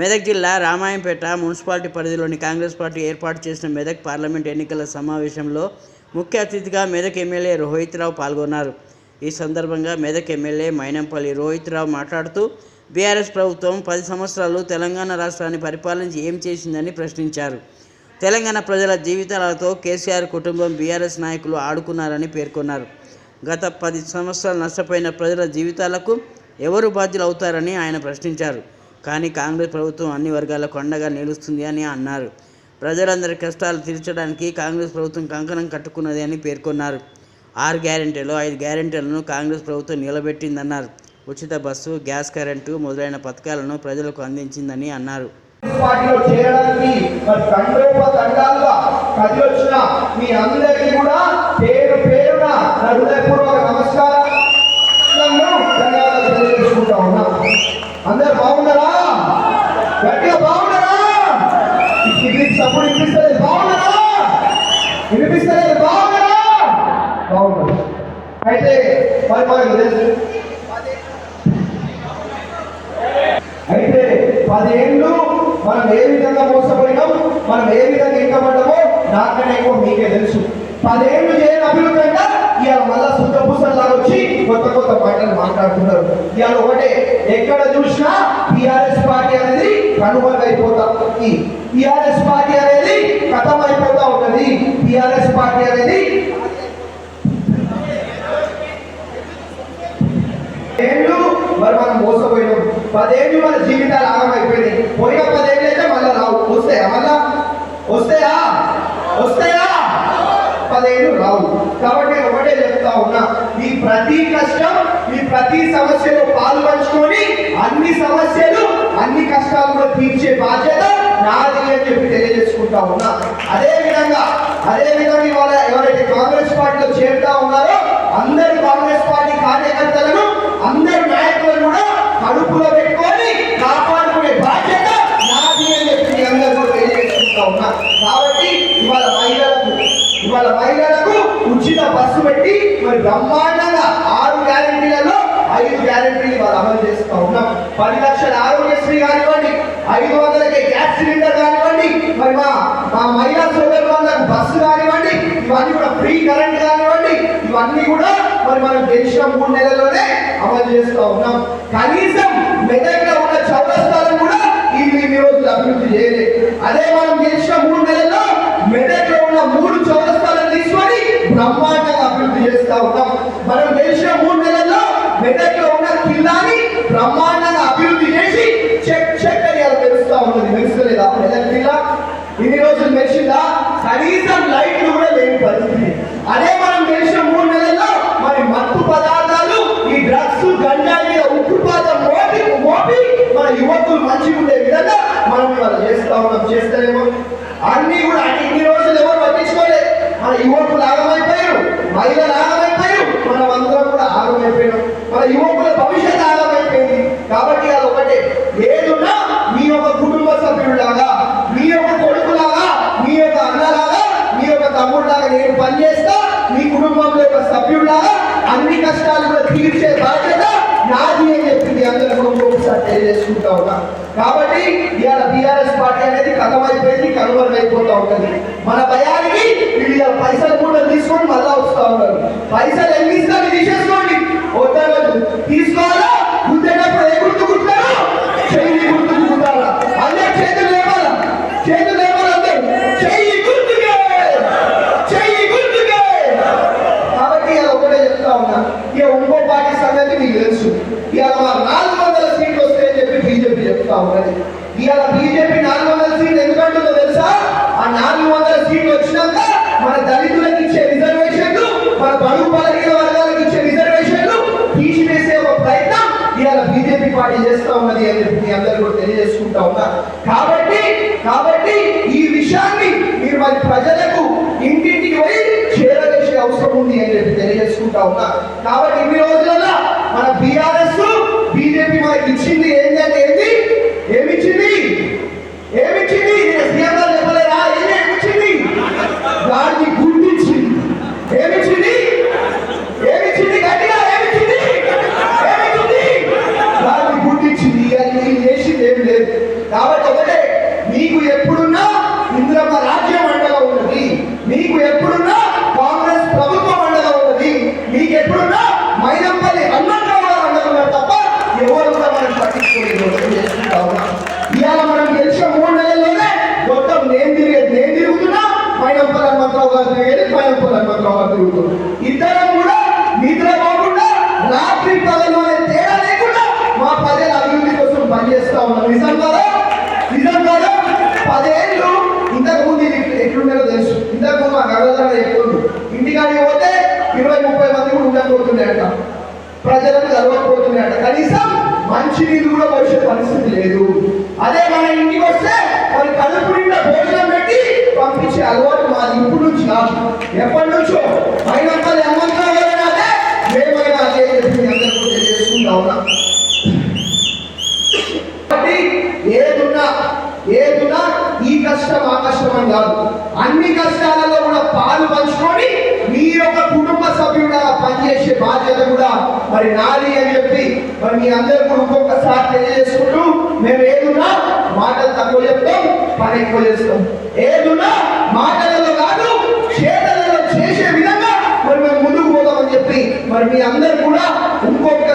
మెదక్ జిల్లా రామాయంపేట మున్సిపాలిటీ పరిధిలోని కాంగ్రెస్ పార్టీ ఏర్పాటు చేసిన మెదక్ పార్లమెంట్ ఎన్నికల సమావేశంలో ముఖ్య అతిథిగా మెదక్ ఎమ్మెల్యే రోహిత్ రావు పాల్గొన్నారు. ఈ సందర్భంగా మెదక్ ఎమ్మెల్యే మైనంపల్లి రోహిత్ రావు మాట్లాడుతూ బీఆర్ఎస్ ప్రభుత్వం పది సంవత్సరాలు తెలంగాణ రాష్ట్రాన్ని పరిపాలించి ఏం చేసిందని ప్రశ్నించారు. తెలంగాణ ప్రజల జీవితాలతో కేసీఆర్ కుటుంబం బీఆర్ఎస్ నాయకులు ఆడుకున్నారని పేర్కొన్నారు. గత పది సంవత్సరాలు నష్టపోయిన ప్రజల జీవితాలకు ఎవరు బాధ్యులు అవుతారని ఆయన ప్రశ్నించారు. కానీ కాంగ్రెస్ ప్రభుత్వం అన్ని వర్గాలకు అండగా నిలుస్తుంది అని అన్నారు. ప్రజలందరి కష్టాలు తీర్చడానికి కాంగ్రెస్ ప్రభుత్వం కంకణం కట్టుకున్నది అని పేర్కొన్నారు. ఆరు గ్యారెంటీలు ఐదు గ్యారెంటీలను కాంగ్రెస్ ప్రభుత్వం నిలబెట్టిందన్నారు. ఉచిత బస్సు గ్యాస్ కరెంటు మొదలైన పథకాలను ప్రజలకు అందించిందని అన్నారు. పార్టీలో చేరడానికి మరి తండాలుగా మీ అందరికీ కూడా అయితే మరి మనకు తెలుసు. అయితే పదేళ్ళు మనం ఏ విధంగా మోసపోయినాం మనం ఏ విధంగా ఇంకబడ్డామో నాకనే ఎక్కువ మీకే తెలుసు. పదేళ్ళు చేయని అభివృద్ధి అంట ఇవాళ మళ్ళా శుద్ధ పూసల్లాగా వచ్చి కొత్త కొత్త మాటలు మాట్లాడుతున్నారు. ఇవాళ ఒకటే ఎక్కడ చూసినా టిఆర్ఎస్ పార్టీ అనేది కనుమరుగైపోతా ఉంది. టిఆర్ఎస్ పార్టీ అనేది కథం ఉన్నది. టిఆర్ఎస్ పార్టీ అనేది ఏళ్ళు మరి మనం మోసపోయినాం. పదేళ్ళు మన జీవితాలు ఆగమైపోయినాయి. పోయిన పదేళ్ళు అయితే మళ్ళీ రావు. వస్తాయా మళ్ళా? వస్తాయా? వస్తాయా? పదేళ్ళు రావు. కాబట్టి నేను ఒకటే చెప్తా ఉన్నా. ఈ ప్రతి కష్టం ఈ ప్రతి సమస్యలో పాల్పంచుకొని అన్ని సమస్యలు అన్ని కష్టాలు కూడా తీర్చే బాధ్యత నాది అని చెప్పి తెలియజేసుకుంటా ఉన్నా. అదే విధంగా అదే విధంగా ఇవాళ ఎవరైతే కాంగ్రెస్ పార్టీ చేరుతా ఉన్నారో అందరు కాంగ్రెస్ పార్టీ కార్యకర్తలను అందరు నాయకులను కూడా కడుపులో పెట్టుకొని కాపాడుకునే బాధ్యత నాది అని చెప్పి మీ అందరూ కూడా తెలియజేసుకుంటా ఉన్నా కాబట్టి ఇవాళ మహిళలకు ఇవాళ మహిళలకు ఉచిత బస్సు పెట్టి మరి బ్రహ్మాండంగా ఆరు గ్యారెంటీలలో ఐదు గ్యారెంటీలు వాళ్ళు అమలు చేస్తూ ఉన్నాం. పది లక్షల ఆరోగ్యశ్రీ కానివ్వండి ఐదు వందలకే గ్యాస్ సిలిండర్ కానివ్వండి మరి మా మా మహిళా సోదరు వాళ్ళకు బస్సు కానివ్వండి ఇవన్నీ కూడా ఫ్రీ కరెంట్ కానివ్వండి ఇవన్నీ కూడా మరి మనం గెలిచిన మూడు నెలల్లోనే అమలు చేస్తూ ఉన్నాం. కనీసం మెదక్లో ఉన్న చౌరస్థానం కూడా ఈ రోజు అభివృద్ధి చేయలేదు. అదే మనం గెలిచిన మూడు ఉన్నాం. మనం గెలిచిన మూడు నెలల్లో మెదక్లో ఉన్న కిల్లాని బ్రహ్మాండంగా అభివృద్ధి చేసి చెక్ చెక్ అని అలా తెలుస్తా ఉన్నది మెరుస్తలేదా మెదక్ కిల్లా ఇన్ని రోజులు మెరిసిందా కనీసం లైట్లు కూడా లేని పరిస్థితి అదే మనం గెలిచిన మూడు నెలల్లో మరి మత్తు పదార్థాలు ఈ డ్రగ్స్ గంజాయి మీద ఉక్కుపాతం మోపి మోపి మన యువకులు మంచిగా ఉండే విధంగా మనం ఇవాళ చేస్తా ఉన్నాం చేస్తలేమో అన్ని కూడా అన్ని ఇన్ని రోజులు ఎవరు పట్టించుకోలేదు మన మహిళలు ఆగమైపోయారు మనం అందరం కూడా ఆగమైపోయాం. మన యువకుల భవిష్యత్ ఆగమైపోయింది. కాబట్టి అది ఒకటే. ఏదున్నా మీ యొక్క కుటుంబ సభ్యుడిలాగా మీ యొక్క కొడుకులాగా మీ యొక్క అన్నలాగా మీ యొక్క తమ్ముడులాగా నేను పనిచేస్తా మీ కుటుంబంలో యొక్క సభ్యుడిలాగా అన్ని కష్టాలు కూడా తీర్చే బాధ్యత నాది అని చెప్పింది అందరూ కూడా ఇంకొకసారి తెలియజేసుకుంటా ఉన్నా కాబట్టి ఇవాళ బీఆర్ఎస్ పార్టీ అనేది కథమైపోయింది కనుమరుగైపోతూ ఉంటుంది. మన భయా బీజేపీ చేస్తా ఉన్నది అని చెప్పి మీ అందరూ కూడా తెలియజేసుకుంటా ఉన్నా. కాబట్టి కాబట్టి ఈ విషయాన్ని మీరు మరి ప్రజలకు ఇంటింటికి పోయి చేరవేసే అవసరం ఉంది అని చెప్పి తెలియజేసుకుంటా ఉన్నా. కాబట్టి ఇన్ని రోజులలో మన బీఆర్ఎస్ బీజేపీ మనకి ఇచ్చింది కాబట్టి ఒకటే నీకు ఎప్పుడున్నా ఇరవై ముప్పై మంది కూడా ఉండకపోతుండే అంట ప్రజలకు గర్వపోతుండే అంట కనీసం మంచి నీళ్ళు కూడా వచ్చే పరిస్థితి లేదు. అదే మన ఇంటికి వస్తే మరి కలుపు నిండా భోజనం పెట్టి పంపించే అలవాటు మాది ఇప్పుడు నుంచి కాదు. ఎప్పటి నుంచో అయినప్పటి హనుమంతరావు అదే మేమైనా అదే చెప్పి మీ తెలియజేసుకుంటా ఉన్నాం. కాబట్టి ఏదున్నా ఏదున్నా ఈ కష్టం ఆ కష్టం అని కాదు. అన్ని కష్టాలలో కూడా పాలు పంచుకొని ఒక కుటుంబ సభ్యుడా పనిచేసే బాధ్యత కూడా మరి నాది అని చెప్పి మరి మీ అందరూ కూడా ఒక్కొక్కసారి తెలియజేసుకుంటూ మేము ఏదున్నా మాటలు తక్కువ చెప్తాం పని ఎక్కువ చేస్తాం. ఏదున్నా మాటలలో కాదు చేతలలో చేసే విధంగా మరి మేము ముందుకు పోదామని చెప్పి మరి మీ అందరు కూడా ఇంకొక